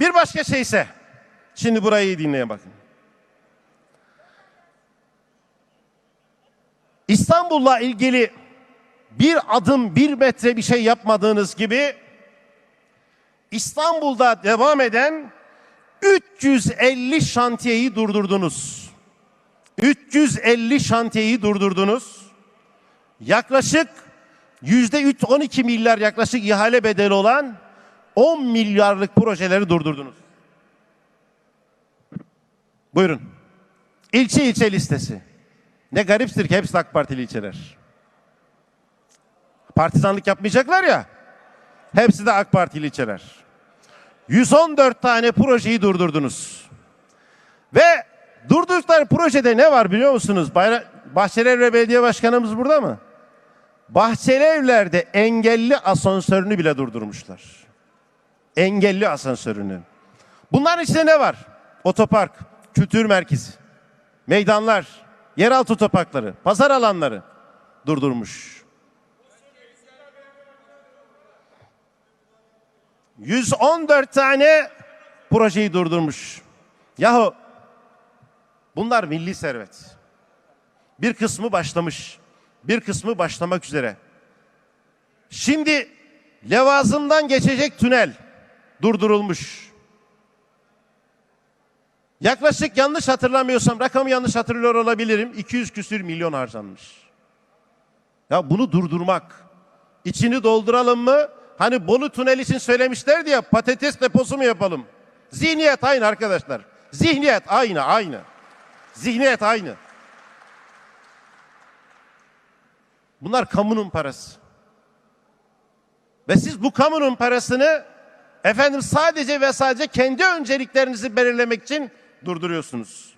Bir başka şey ise, şimdi burayı iyi dinleyin bakın. İstanbul'la ilgili bir adım bir metre bir şey yapmadığınız gibi İstanbul'da devam eden 350 şantiyeyi durdurdunuz. 350 şantiyeyi durdurdunuz. Yaklaşık yüzde 3 12 milyar yaklaşık ihale bedeli olan 10 milyarlık projeleri durdurdunuz. Buyurun. İlçe ilçe listesi. Ne gariptir ki hepsi AK Partili ilçeler. Partizanlık yapmayacaklar ya. Hepsi de AK Partili ilçeler. 114 tane projeyi durdurdunuz. Ve durdurdukları projede ne var biliyor musunuz? Bahçelievler Belediye Başkanımız burada mı? Bahçelievler'de engelli asansörünü bile durdurmuşlar. Engelli asansörünü. Bunların içinde ne var? Otopark, kültür merkezi, meydanlar, yeraltı otoparkları, pazar alanları durdurmuş. 114 tane projeyi durdurmuş. Yahu bunlar milli servet. Bir kısmı başlamış. Bir kısmı başlamak üzere. Şimdi Levazım'dan geçecek tünel durdurulmuş. Yaklaşık yanlış hatırlamıyorsam, rakamı yanlış hatırlıyor olabilirim. 200 küsür milyon harcanmış. Ya bunu durdurmak, içini dolduralım mı? Hani Bolu Tüneli için söylemişlerdi ya patates deposu mu yapalım? Zihniyet aynı arkadaşlar. Zihniyet aynı, aynı. Zihniyet aynı. Bunlar kamunun parası. Ve siz bu kamunun parasını efendim sadece ve sadece kendi önceliklerinizi belirlemek için durduruyorsunuz.